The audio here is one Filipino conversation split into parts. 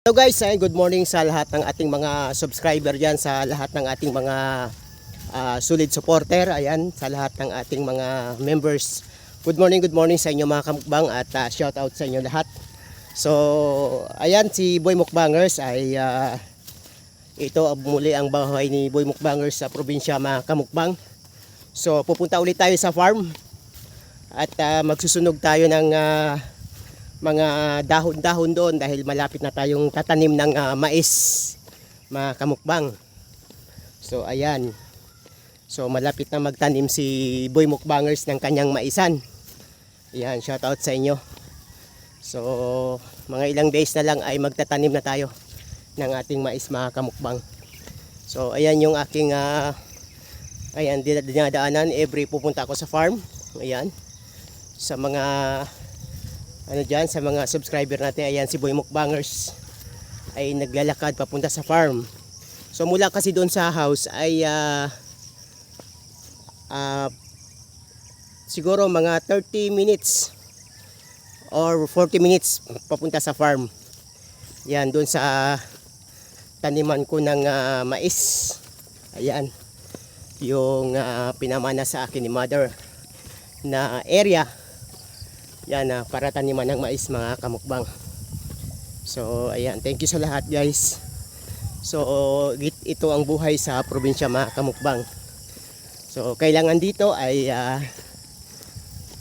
Hello guys, ay good morning sa lahat ng ating mga subscriber diyan, sa lahat ng ating mga ah, solid supporter, ayan, sa lahat ng ating mga members. Good morning, good morning sa inyo mga kamukbang at ah, shout out sa inyo lahat. So, ayan si Boy Mukbangers ay ah, ito muli ang bahay ni Boy Mukbangers sa probinsya mga kamukbang. So, pupunta ulit tayo sa farm at ah, magsusunog tayo ng ah, mga dahon-dahon doon dahil malapit na tayong tatanim ng ah, mais mga kamukbang. So ayan. So malapit na magtanim si Boy Mukbangers ng kanyang maisan. Ayan, shout out sa inyo. So mga ilang days na lang ay magtatanim na tayo ng ating mais mga kamukbang. So ayan yung aking ah, ayan din- dinadaanan every pupunta ako sa farm. Ayan. Sa mga ano dyan sa mga subscriber natin ayan si Boy Mukbangers ay naglalakad papunta sa farm. So mula kasi doon sa house ay ah, ah, siguro mga 30 minutes or 40 minutes papunta sa farm. Yan doon sa taniman ko ng ah, mais. Ayan yung ah, pinamana sa akin ni mother na area yan na para taniman ng mais mga kamukbang. So ayan, thank you sa lahat guys. So ito ang buhay sa probinsya mga kamukbang. So kailangan dito ay ah,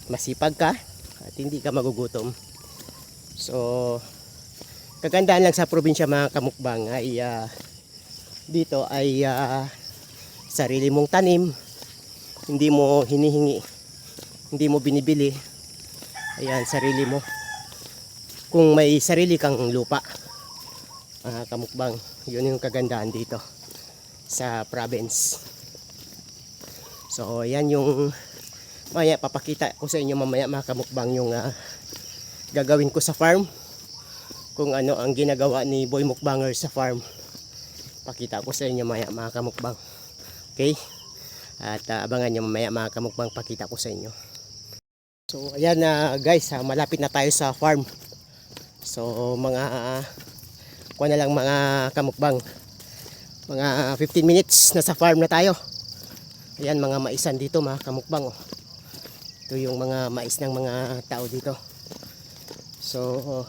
masipag ka at hindi ka magugutom. So kagandahan lang sa probinsya mga kamukbang ay ah, dito ay ah, sarili mong tanim. Hindi mo hinihingi, hindi mo binibili Ayan, sarili mo. Kung may sarili kang lupa, mga kamukbang, yun yung kagandahan dito sa province. So, ayan yung maya papakita ko sa inyo mamaya mga kamukbang yung ah, gagawin ko sa farm. Kung ano ang ginagawa ni Boy Mukbanger sa farm. Pakita ko sa inyo maya mga kamukbang. Okay? At ah, abangan nyo mamaya mga kamukbang pakita ko sa inyo. So ayan na guys, ah, malapit na tayo sa farm. So mga uh, na lang mga kamukbang. Mga 15 minutes na sa farm na tayo. Ayan mga maisan dito mga kamukbang. Oh. Ito yung mga mais ng mga tao dito. So oh,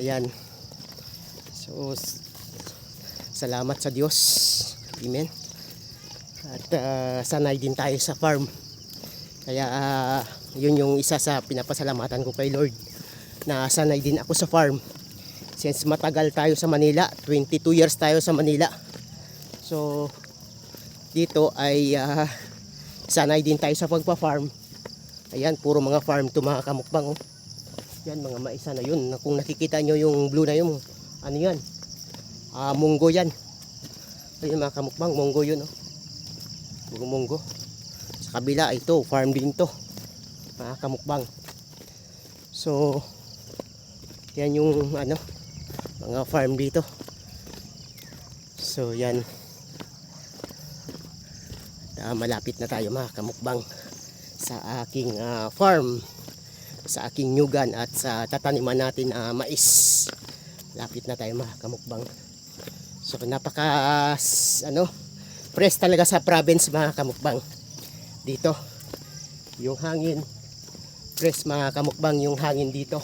ayan. So salamat sa Diyos. Amen. At ah, sanay din tayo sa farm. Kaya ah, yun yung isa sa pinapasalamatan ko kay Lord na sanay din ako sa farm. Since matagal tayo sa Manila, 22 years tayo sa Manila. So dito ay ah, sanay din tayo sa pagpa-farm. Ayan, puro mga farm to mga kamukbang. Oh. Yan, mga maisa na yun. Kung nakikita nyo yung blue na yun, ano yan? Ah, munggo yan. Ayun mga kamukbang, munggo yun. Oh. Munggo. Sa kabila, ito, farm din to mga kamukbang. So yan yung ano mga farm dito. So yan. Ah, malapit na tayo mga kamukbang sa aking ah, farm. Sa aking nyugan at sa tataniman natin na mais. Lapit na tayo mga kamukbang. So napaka ano fresh talaga sa province mga kamukbang. Dito yung hangin fresh mga kamukbang yung hangin dito.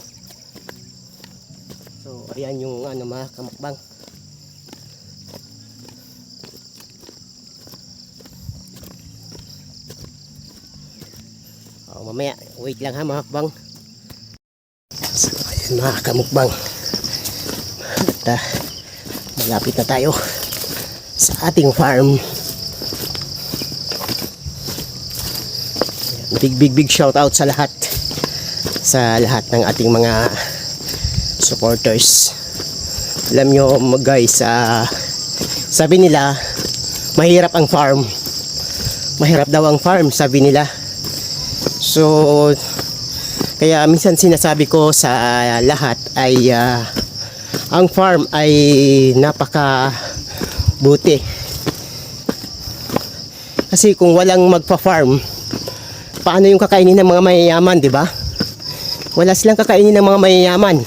So ayan yung ano mga kamukbang. Oh, mamaya wait lang ha mga kamukbang. So ayan mga kamukbang. At ah, malapit na tayo sa ating farm. Big big big shout out sa lahat sa lahat ng ating mga supporters. Alam nyo mga guys ah, sabi nila mahirap ang farm. Mahirap daw ang farm sabi nila. So kaya minsan sinasabi ko sa lahat ay ah, ang farm ay napaka buti. Kasi kung walang magpa-farm paano yung kakainin ng mga mayayaman, di ba? Wala silang kakainin ng mga mayayaman.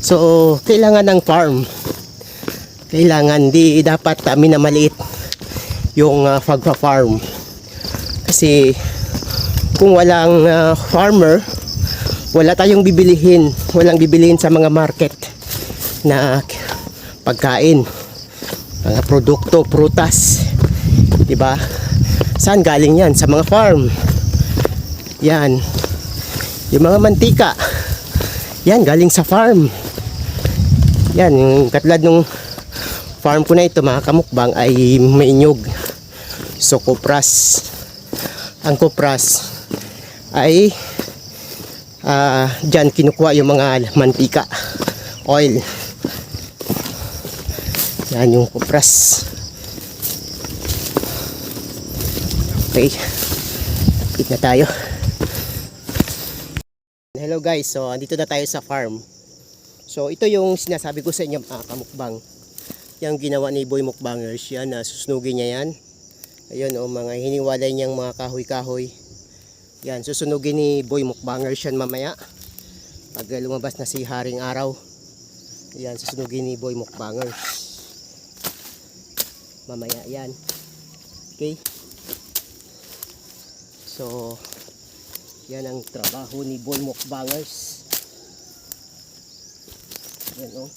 So, kailangan ng farm. Kailangan, di dapat uh, minamaliit yung uh, pagpa-farm. Kasi, kung walang ah, farmer, wala tayong bibilihin. Walang bibilihin sa mga market na pagkain. Mga produkto, prutas. 'Di ba? Saan galing 'yan? Sa mga farm. Yan. Yung mga mantika. Yan, galing sa farm. Yan, yung katulad nung farm ko na ito, mga kamukbang, ay may inyog. So, kupras. Ang kupras ay ah dyan kinukuha yung mga mantika. Oil. Yan yung kupras. Okay. Kapit na tayo. Hello guys, so andito na tayo sa farm. So ito yung sinasabi ko sa inyo mga kamukbang. Yung ginawa ni Boy Mukbangers yan, na susunugin niya yan. Ayun o, mga hiniwalay niyang mga kahoy-kahoy. Yan, susunugin ni Boy Mukbangers yan mamaya. Pag lumabas na si Haring Araw. Yan, susunugin ni Boy Mukbangers. Mamaya yan. Okay? So, yan ang trabaho ni Boy Mukbangers. Yan o.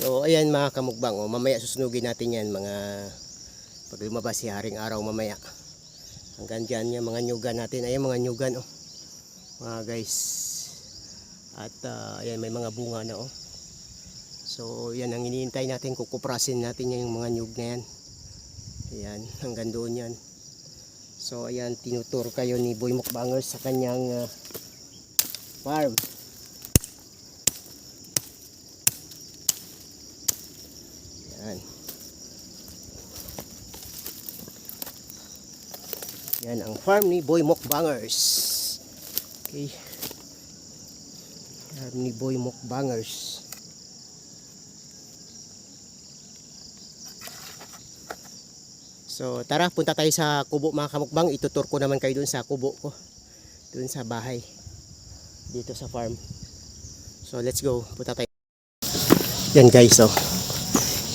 So, ayan mga kamukbang. O, mamaya susunugin natin yan mga pag lumabas si Haring Araw mamaya. Hanggang dyan yung mga nyugan natin. Ayan mga nyugan o. Mga guys. At ah, ayan may mga bunga na oh. So yan ang iniintay natin kukuprasin natin yung mga nyug na yan. Ayan hanggang doon yan. So ayan tinutur kayo ni Boy Mukbangers sa kanyang ah, farm. Yan. Yan ang farm ni Boy Mukbangers. Okay. Ni Boy Mukbangers. So tara, punta tayo sa kubo mga kamukbang. Itutur ko naman kayo dun sa kubo ko. Dun sa bahay. Dito sa farm. So let's go. Punta tayo. Yan guys, oh.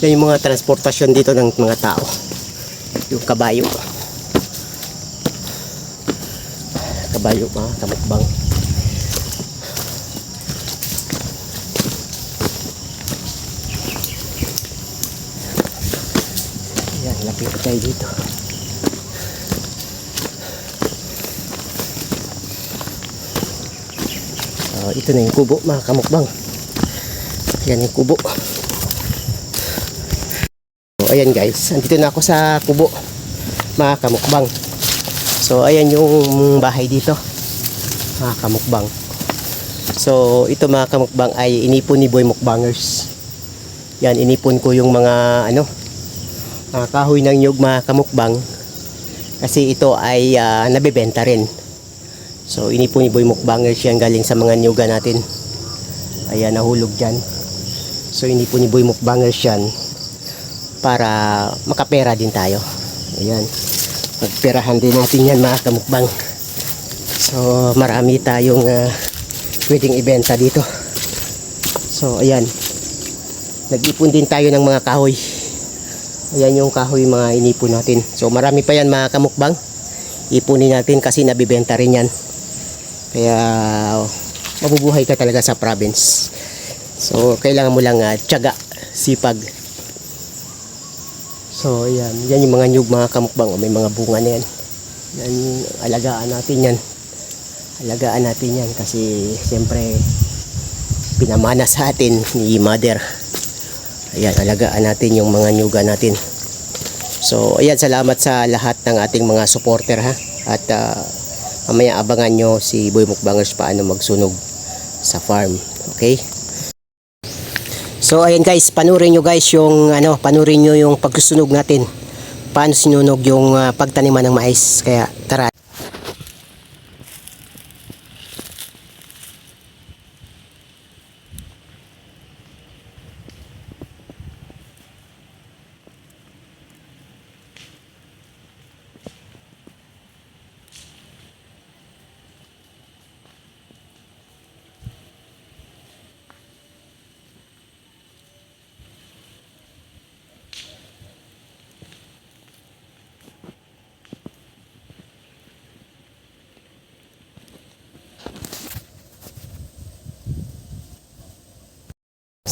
Yan yung mga transportasyon dito ng mga tao. Yung kabayo. Kabayo mga kamukbang. Yan, lapit tayo dito. So, ito na yung kubo mga kamukbang. Yan yung kubo. So, ayan guys, andito na ako sa kubo mga kamukbang. So, ayan yung bahay dito mga kamukbang. So, ito mga kamukbang ay inipon ni Boy Mukbangers. Yan, inipon ko yung mga ano, mga kahoy ng nyug mga kamukbang. Kasi ito ay ah, nabebenta rin. So inipon ni Boy Mukbangers yan galing sa mga nyuga natin. Ayan nahulog dyan. So inipon ni Boy Mukbangers yan para makapera din tayo. Ayan. Magperahan din natin yan mga kamukbang. So marami tayong ah, pwedeng ibenta dito. So ayan. Nag-ipon din tayo ng mga kahoy Ayan yung kahoy mga inipon natin. So marami pa yan mga kamukbang. Ipunin natin kasi nabibenta rin yan. Kaya mabubuhay ka talaga sa province. So kailangan mo lang uh, tiyaga, sipag. So ayan, yan yung mga nyug mga kamukbang. O, may mga bunga na yan. Yan alagaan natin yan. Alagaan natin yan kasi siyempre pinamana sa atin ni mother. Ayan, alagaan natin yung mga nyuga natin. So, ayan, salamat sa lahat ng ating mga supporter ha. At ah, mamaya abangan nyo si Boy Mukbangers paano magsunog sa farm. Okay? So, ayan guys, panurin nyo guys yung, ano, panurin nyo yung pagsusunog natin. Paano sinunog yung ah, pagtaniman ng mais. Kaya, tara.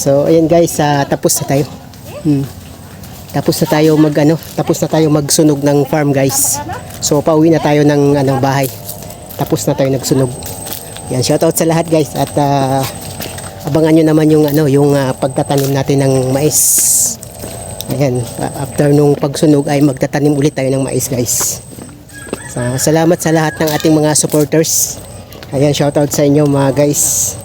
So, ayan guys, ah, tapos na tayo. Hmm. Tapos na tayo mag ano, tapos na tayo magsunog ng farm guys. So, pauwi na tayo ng ano, bahay. Tapos na tayo nagsunog. Yan, shoutout sa lahat guys at ah, abangan nyo naman yung ano, yung ah, pagtatanim natin ng mais. Ayan, after nung pagsunog ay magtatanim ulit tayo ng mais guys. So, salamat sa lahat ng ating mga supporters. Ayan, shoutout sa inyo mga guys.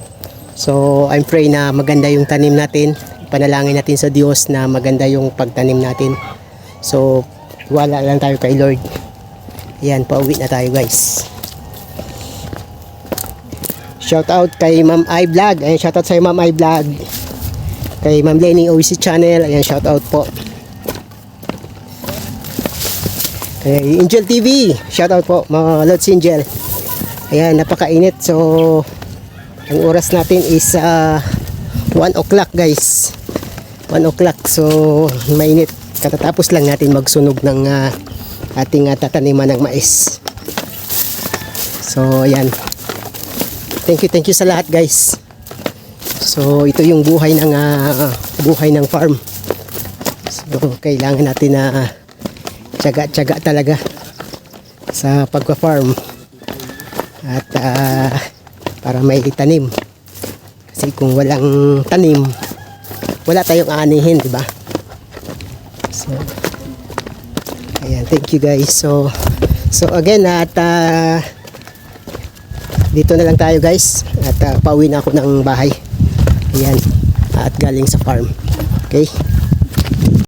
So, I'm pray na maganda yung tanim natin. Panalangin natin sa Diyos na maganda yung pagtanim natin. So, wala lang tayo kay Lord. Ayan, pauwi na tayo guys. Shoutout kay Ma'am I Vlog. Ayan, shoutout sa Ma'am I Vlog. Kay Ma'am Lenny OC Channel. Ayan, shoutout po. Kay Angel TV. Shoutout po, mga Lods Angel. Ayan, napakainit. So, ang oras natin is uh, 1 o'clock guys. 1 o'clock. So, mainit. Katatapos lang natin magsunog ng ah, ating uh, tataniman ng mais. So, ayan. Thank you, thank you sa lahat guys. So, ito yung buhay ng ah, buhay ng farm. So, kailangan natin na uh, tiyaga-tiyaga talaga sa pagpa-farm. At ah, para may tanim. Kasi kung walang tanim, wala tayong aanihin, di ba? So, ayan, thank you guys. So, so again, at ah, dito na lang tayo guys. At ah, pauwi na ako ng bahay. Ayan, at galing sa farm. Okay?